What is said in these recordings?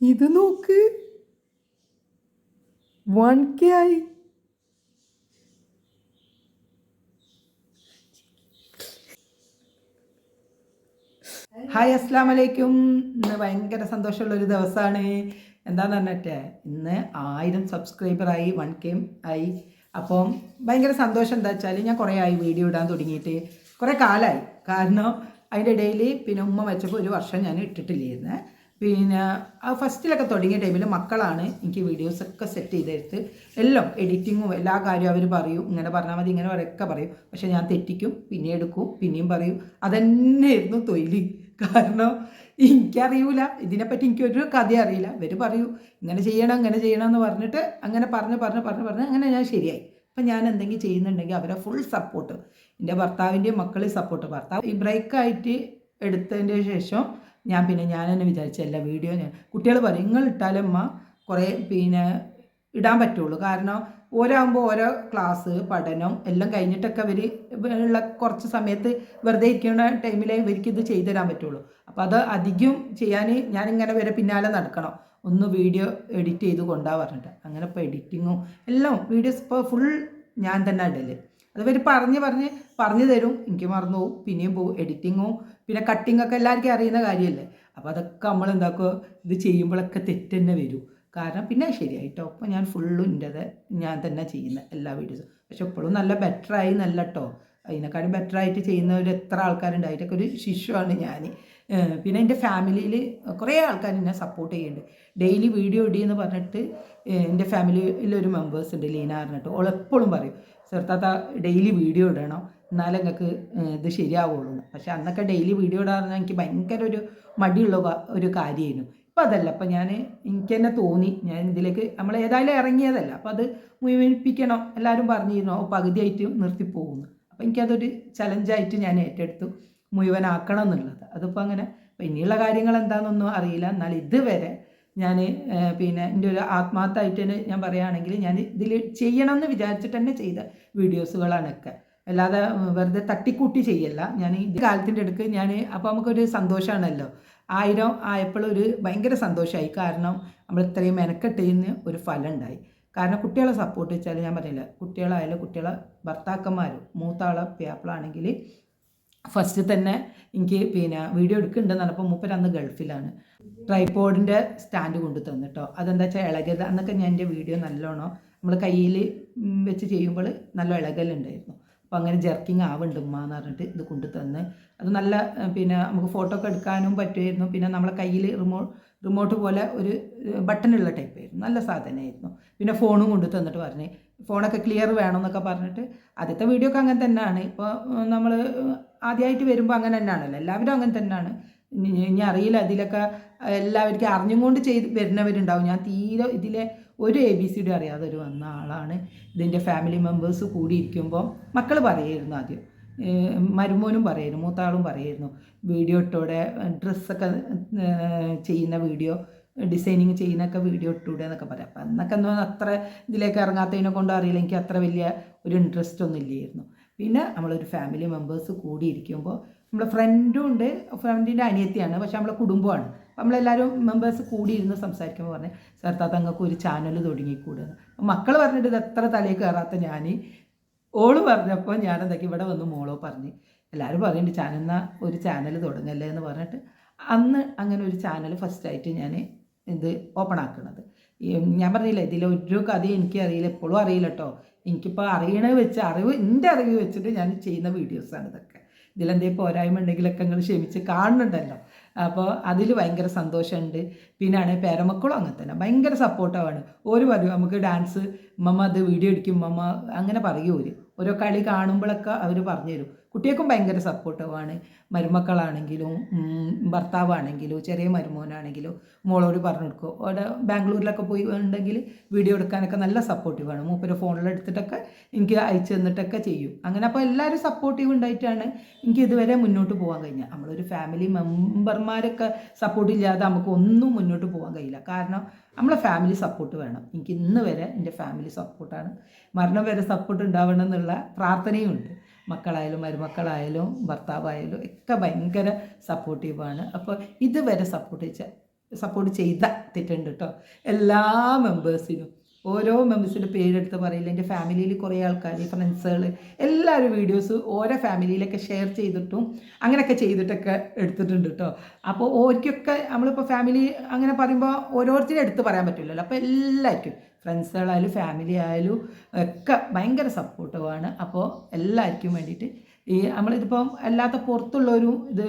ഇത് നോക്ക്. One K ആയി. ഹായ് അസ്സാം വലൈക്കും ഇന്ന് ഭയങ്കര സന്തോഷമുള്ള ഒരു ദിവസമാണ്. എന്താന്ന് പറഞ്ഞിട്ട്? ഇന്ന് ആയിരം സബ്സ്ക്രൈബറായി വൺ കെ ആയി. അപ്പം ഭയങ്കര സന്തോഷം എന്താ വെച്ചാൽ ഞാൻ കുറേ ആയി വീഡിയോ ഇടാൻ തുടങ്ങിയിട്ട്. കുറേ കാലമായി കാരണം അതിന്റെ ഇടയിൽ പിന്നെ ഉമ്മ വെച്ചപ്പോൾ ഒരു വർഷം ഞാൻ ഇട്ടിട്ടില്ലായിരുന്നു. പിന്നെ ആ ഫസ്റ്റിലൊക്കെ തുടങ്ങിയ ടൈമിൽ മക്കളാണ് എനിക്ക് വീഡിയോസൊക്കെ സെറ്റ് ചെയ്തെടുത്ത് എല്ലാം എഡിറ്റിങ്ങും എല്ലാ കാര്യവും അവർ പറയും ഇങ്ങനെ പറഞ്ഞാൽ മതി ഇങ്ങനെ പറയൊക്കെ പറയും. പക്ഷേ ഞാൻ തെറ്റിക്കും പിന്നെ എടുക്കും പിന്നെയും പറയും. അതന്നെയായിരുന്നു തൊഴിൽ കാരണം എനിക്കറിയൂല ഇതിനെപ്പറ്റി എനിക്കൊരു കഥ അറിയില്ല. ഇവർ പറയൂ ഇങ്ങനെ ചെയ്യണം ഇങ്ങനെ ചെയ്യണം എന്ന് പറഞ്ഞിട്ട് അങ്ങനെ പറഞ്ഞ് പറഞ്ഞ് പറഞ്ഞ് പറഞ്ഞ് അങ്ങനെ ഞാൻ ശരിയായി. അപ്പം ഞാൻ എന്തെങ്കിലും ചെയ്യുന്നുണ്ടെങ്കിൽ അവരെ ഫുൾ സപ്പോർട്ട് എന്റെ ഭർത്താവിന്റെയും മക്കളെ സപ്പോർട്ട് ഭർത്താവ് ഈ ബ്രേക്കായിട്ട് എടുത്തതിന്റെ ശേഷം ഞാൻ പിന്നെ ഞാൻ തന്നെ വിചാരിച്ച എല്ലാ വീഡിയോ ഞാൻ കുട്ടികൾ പറയും നിങ്ങൾ ഇട്ടാലമ്മ കുറേ പിന്നെ ഇടാൻ പറ്റുള്ളൂ. കാരണം ഓരാകുമ്പോൾ ഓരോ ക്ലാസ് പഠനം എല്ലാം കഴിഞ്ഞിട്ടൊക്കെ അവർ ഉള്ള കുറച്ച് സമയത്ത് വെറുതെ ഇരിക്കുന്ന ടൈമിലേ ഇവർക്ക് ഇത് ചെയ്തു തരാൻ പറ്റുള്ളൂ. അപ്പോൾ അത് അധികം ചെയ്യാൻ ഞാനിങ്ങനെ വരെ പിന്നാലെ നടക്കണം. ഒന്ന് വീഡിയോ എഡിറ്റ് ചെയ്ത് കൊണ്ടാ പറഞ്ഞിട്ട്. അങ്ങനെ ഇപ്പോൾ എഡിറ്റിങ്ങും എല്ലാം വീഡിയോസ് ഇപ്പോൾ ഫുൾ ഞാൻ തന്നെ ഇടൽ. അത് ഇവർ പറഞ്ഞ് പറഞ്ഞ് പറഞ്ഞു തരും. എനിക്ക് മറന്നു പോകും പിന്നെയും പോകും എഡിറ്റിങ്ങും പിന്നെ കട്ടിങ്ങൊക്കെ എല്ലാവർക്കും അറിയുന്ന കാര്യമല്ലേ? അപ്പോൾ അതൊക്കെ നമ്മൾ എന്താക്കുക ഇത് ചെയ്യുമ്പോഴൊക്കെ തെറ്റ് തന്നെ വരും. കാരണം പിന്നെ ശരിയായിട്ടോ? അപ്പോൾ ഞാൻ ഫുള്ളും എന്റെത് ഞാൻ തന്നെ ചെയ്യുന്ന എല്ലാ വീഡിയോസും പക്ഷെ ഇപ്പോഴും നല്ല ബെറ്ററായി നല്ല കേട്ടോ അതിനെക്കാളും ബെറ്ററായിട്ട് ചെയ്യുന്നവർ എത്ര ആൾക്കാരുണ്ട്? ഒരു ശിശുവാണ് ഞാൻ പിന്നെ എന്റെ ഫാമിലിയിൽ കുറേ ആൾക്കാർ എന്നെ സപ്പോർട്ട് ചെയ്യുന്നുണ്ട്. ഡെയിലി വീഡിയോ ഇടിയെന്ന് പറഞ്ഞിട്ട് എന്റെ ഫാമിലിയിൽ ഒരു മെമ്പേഴ്സ് ഉണ്ട് ലീന പറഞ്ഞിട്ട്. ഓൾ എപ്പോഴും പറയും ചെറുത്താത്ത ഡെയിലി വീഡിയോ ഇടണം. എന്നാലേ നിങ്ങൾക്ക് ഇത് ശരിയാവുള്ളൂ. പക്ഷെ അന്നൊക്കെ ഡെയിലി വീഡിയോ ഇടാന്ന് എനിക്ക് ഭയങ്കര ഒരു മടിയുള്ള ഒരു കാര്യമായിരുന്നു ഇപ്പം അതല്ല. അപ്പം ഞാൻ എനിക്ക് തന്നെ. തോന്നി ഞാൻ ഇതിലേക്ക് നമ്മൾ ഏതായാലും ഇറങ്ങിയതല്ല. അപ്പം അത് മുഴുവനിപ്പിക്കണം. എല്ലാവരും പറഞ്ഞിരുന്നു. പകുതിയായിട്ട് നിർത്തിപ്പോകുന്നു. അപ്പം എനിക്കതൊരു ചലഞ്ചായിട്ട് ഞാൻ ഏറ്റെടുത്തു. മുഴുവനാക്കണം എന്നുള്ളത്. അതിപ്പോൾ അങ്ങനെ ഇനിയുള്ള കാര്യങ്ങൾ എന്താണെന്നൊന്നും അറിയില്ല. എന്നാൽ ഇതുവരെ ഞാൻ പിന്നെ എന്റെ ഒരു ആത്മാർത്ഥമായിട്ട് തന്നെ ഞാൻ പറയുകയാണെങ്കിൽ ഞാൻ ഇതിൽ ചെയ്യണം എന്ന് വിചാരിച്ചിട്ട് തന്നെ ചെയ്ത വീഡിയോസുകളാണൊക്കെ. അല്ലാതെ വെറുതെ തട്ടിക്കൂട്ടി ചെയ്യല്ല. ഞാൻ ഈ കാലത്തിന്റെ അടുക്ക് ഞാൻ അപ്പോൾ നമുക്കൊരു സന്തോഷമാണല്ലോ. ആയിരം ആയപ്പോൾ ഒരു ഭയങ്കര സന്തോഷമായി. കാരണം നമ്മൾ ഇത്രയും മെനക്കെട്ടതിന് ഒരു ഫലം ഉണ്ടായി കാരണം കുട്ടികളെ സപ്പോർട്ട് വെച്ചാൽ ഞാൻ പറഞ്ഞില്ല കുട്ടികളായാലും കുട്ടികളെ ഭർത്താക്കന്മാരും മൂത്താളെ പ്യാപ്പിളാണെങ്കിൽ ഫസ്റ്റ് തന്നെ എനിക്ക് പിന്നെ വീഡിയോ എടുക്കുന്നുണ്ടെന്ന് പറഞ്ഞപ്പോൾ മൂപ്പര് അന്ന് ഗൾഫിലാണ്. ട്രൈപോഡിന്റെ സ്റ്റാൻഡ് കൊണ്ട് തന്നിട്ടോ അതെന്താ വെച്ചാൽ ഇളകത് അന്നൊക്കെ ഞാൻ എന്റെ വീഡിയോ നല്ലോണം നമ്മൾ കയ്യിൽ വെച്ച് ചെയ്യുമ്പോൾ നല്ല ഇളകലുണ്ടായിരുന്നു അപ്പോൾ അങ്ങനെ ജർക്കിങ് ആവുന്നുണ്ട് ഉമ്മ എന്ന് പറഞ്ഞിട്ട് ഇത് കൊണ്ടു തന്ന്. അത് നല്ല പിന്നെ നമുക്ക് ഫോട്ടോ ഒക്കെ എടുക്കാനും പറ്റുമായിരുന്നു. പിന്നെ നമ്മളെ കയ്യിൽ റിമോ റിമോട്ട് പോലെ ഒരു ബട്ടണുള്ള ടൈപ്പ് ആയിരുന്നു. നല്ല സാധനമായിരുന്നു. പിന്നെ ഫോണും കൊണ്ടു തന്നിട്ട് പറഞ്ഞ്. ഫോണൊക്കെ ക്ലിയർ വേണമെന്നൊക്കെ പറഞ്ഞിട്ട് ആദ്യത്തെ വീഡിയോ ഒക്കെ അങ്ങനെ തന്നെയാണ് ഇപ്പോൾ നമ്മൾ ആദ്യമായിട്ട് വരുമ്പോൾ അങ്ങനെ തന്നെയാണല്ലോ എല്ലാവരും അങ്ങനെ തന്നെയാണ് ഇനി അറിയില്ല അതിലൊക്കെ എല്ലാവർക്കും അറിഞ്ഞുകൊണ്ട് ചെയ്ത് വരുന്നവരുണ്ടാവും. ഞാൻ തീരെ ഇതിലെ ഒരു എ ബി സി ഡി അറിയാതെ ഒരു വന്ന ആളാണ്. ഇതിന്റെ ഫാമിലി മെമ്പേഴ്സ് കൂടിയിരിക്കുമ്പോൾ മക്കൾ പറയായിരുന്നു ആദ്യം. മരുമോനും പറയായിരുന്നു മൂത്താളും പറയായിരുന്നു വീഡിയോ ഇട്ടോടെ ഡ്രസ്സൊക്കെ ചെയ്യുന്ന വീഡിയോ ഡിസൈനിങ് ചെയ്യുന്നൊക്കെ വീഡിയോ ഇട്ടൂടെ എന്നൊക്കെ പറയാം. അപ്പം അന്നൊക്കെ ഒന്നും അത്ര ഇതിലേക്ക് ഇറങ്ങാത്തതിനെ കൊണ്ട് അറിയില്ല. എനിക്ക് അത്ര വലിയ ഒരു ഇൻട്രസ്റ്റ് ഒന്നും ഇല്ലായിരുന്നു. പിന്നെ നമ്മളൊരു ഫാമിലി മെമ്പേഴ്സ് കൂടിയിരിക്കുമ്പോൾ നമ്മൾ ഫ്രണ്ടും ഉണ്ട് ഫ്രണ്ടിന്റെ അനിയത്തിയാണ് പക്ഷെ നമ്മളെ കുടുംബമാണ്. നമ്മളെല്ലാവരും മെമ്പേഴ്സ് കൂടി ഇരുന്ന് സംസാരിക്കുമ്പോൾ പറഞ്ഞ് സർത്താ തങ്ങൾക്ക് ഒരു ചാനൽ തുടങ്ങിക്കൂടുക മക്കൾ പറഞ്ഞിട്ട് ഇത് എത്ര തലയിൽ കയറാത്ത ഞാൻ ഓൾ പറഞ്ഞപ്പോൾ ഞാൻ എന്തൊക്കെ ഇവിടെ വന്ന് മോളോ പറഞ്ഞ് എല്ലാവരും പറയുന്നുണ്ട് ചാനൽ ഒരു ചാനൽ തുടങ്ങല്ലേ എന്ന് പറഞ്ഞിട്ട് അന്ന് അങ്ങനെ ഒരു ചാനൽ ഫസ്റ്റായിട്ട് ഞാൻ ഇത് ഓപ്പൺ ആക്കുന്നത് ഞാൻ പറഞ്ഞില്ല ഇതിലൊരു കഥ എനിക്കറിയില്ല എപ്പോഴും അറിയില്ല കേട്ടോ എനിക്കിപ്പോൾ അറിയണത് വെച്ച് അറിവ് എന്റെ അറിവ് വെച്ചിട്ട് ഞാൻ ചെയ്യുന്ന വീഡിയോസാണ് ഇതൊക്കെ. ഇതിലെന്തേ പോരായ്മ ഉണ്ടെങ്കിലൊക്കെ നിങ്ങൾ ക്ഷമിച്ച് കാണുന്നുണ്ടല്ലോ. അപ്പോൾ അതിൽ ഭയങ്കര സന്തോഷമുണ്ട്. പിന്നെ ആണെങ്കിൽ പേരമക്കളും അങ്ങനെ തന്നെ. ഭയങ്കര സപ്പോർട്ടാണ് ഒരു പറയും നമുക്ക് ഡാൻസ് മമ്മ അത് വീഡിയോ എടുക്കും മമ്മ അങ്ങനെ പറയും ഓരോ. കളി കാണുമ്പോഴൊക്കെ അവർ പറഞ്ഞു തരും കുട്ടികൾക്കും ഭയങ്കര സപ്പോർട്ടീവാണ്. മരുമക്കളാണെങ്കിലും ഭർത്താവാണെങ്കിലും ചെറിയ മരുമോനാണെങ്കിലും മോളോട് പറഞ്ഞു കൊടുക്കും അവിടെ ബാംഗ്ലൂരിലൊക്കെ പോയി ഉണ്ടെങ്കിൽ വീഡിയോ എടുക്കാനൊക്കെ നല്ല സപ്പോർട്ടീവാണ്. മൂപ്പര് ഫോണിലെടുത്തിട്ടൊക്കെ എനിക്ക് അയച്ചു തന്നിട്ടൊക്കെ ചെയ്യും. അങ്ങനെ അപ്പോൾ എല്ലാവരും സപ്പോർട്ടീവ് ഉണ്ടായിട്ടാണ് എനിക്ക് ഇതുവരെ മുന്നോട്ട് പോകാൻ കഴിഞ്ഞത്. നമ്മളൊരു ഫാമിലി മെമ്പർമാരൊക്കെ സപ്പോർട്ട് ഇല്ലാതെ നമുക്ക് ഒന്നും മുന്നോട്ട് പോകാൻ കഴിയില്ല. കാരണം നമ്മളെ ഫാമിലി സപ്പോർട്ട് വേണം. എനിക്ക് ഇന്ന് വരെ എന്റെ ഫാമിലി സപ്പോർട്ടാണ്. മരണം വരെ സപ്പോർട്ട് ഉണ്ടാവണം എന്നുള്ള പ്രാർത്ഥനയുമുണ്ട് മക്കളായാലും മരുമക്കളായാലും ഭർത്താവായാലും ഒക്കെ ഭയങ്കര സപ്പോർട്ടീവാണ് അപ്പോൾ ഇതുവരെ സപ്പോർട്ട് സപ്പോർട്ട് ചെയ്തിട്ടുണ്ട് കേട്ടോ എല്ലാ മെമ്പേഴ്സിനും ഓരോ മെമ്പേഴ്സിന്റെ പേരെടുത്ത് പറയില്ല. എന്റെ ഫാമിലിയിൽ കുറേ ആൾക്കാർ ഫ്രണ്ട്സുകൾ എല്ലാവരും വീഡിയോസ് ഓരോ ഫാമിലിയിലൊക്കെ ഷെയർ ചെയ്തിട്ടും അങ്ങനെയൊക്കെ ചെയ്തിട്ടൊക്കെ എടുത്തിട്ടുണ്ട് കേട്ടോ അപ്പോൾ ഓർക്കൊക്കെ നമ്മളിപ്പോൾ ഫാമിലി അങ്ങനെ പറയുമ്പോൾ ഓരോരുത്തരും എടുത്ത് പറയാൻ പറ്റില്ലല്ലോ. അപ്പോൾ എല്ലാവർക്കും ഫ്രണ്ട്സുകളായാലും ഫാമിലി ആയാലും ഒക്കെ ഭയങ്കര സപ്പോർട്ടീവാണ് അപ്പോൾ എല്ലാവർക്കും വേണ്ടിയിട്ട് ഈ നമ്മളിതിപ്പം അല്ലാത്ത പുറത്തുള്ളൊരു ഇത്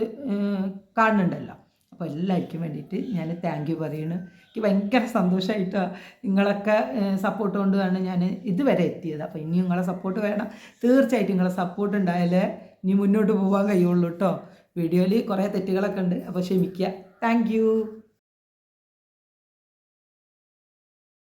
കാണുന്നുണ്ടല്ലോ. അപ്പോൾ എല്ലാവർക്കും വേണ്ടിയിട്ട് ഞാൻ താങ്ക് യു പറയണ്. എനിക്ക് ഭയങ്കര സന്തോഷമായിട്ടാണ് നിങ്ങളൊക്കെ സപ്പോർട്ട് കൊണ്ടാണ് ഞാൻ ഇതുവരെ എത്തിയത്. അപ്പോൾ ഇനി നിങ്ങളെ സപ്പോർട്ട് വേണം. തീർച്ചയായിട്ടും നിങ്ങളെ സപ്പോർട്ട് ഉണ്ടായാലേ ഇനി മുന്നോട്ട് പോകാൻ കഴിയുള്ളൂ കേട്ടോ വീഡിയോയിൽ കുറേ തെറ്റുകളൊക്കെ ഉണ്ട്. അപ്പോൾ ക്ഷമിക്കുക. താങ്ക്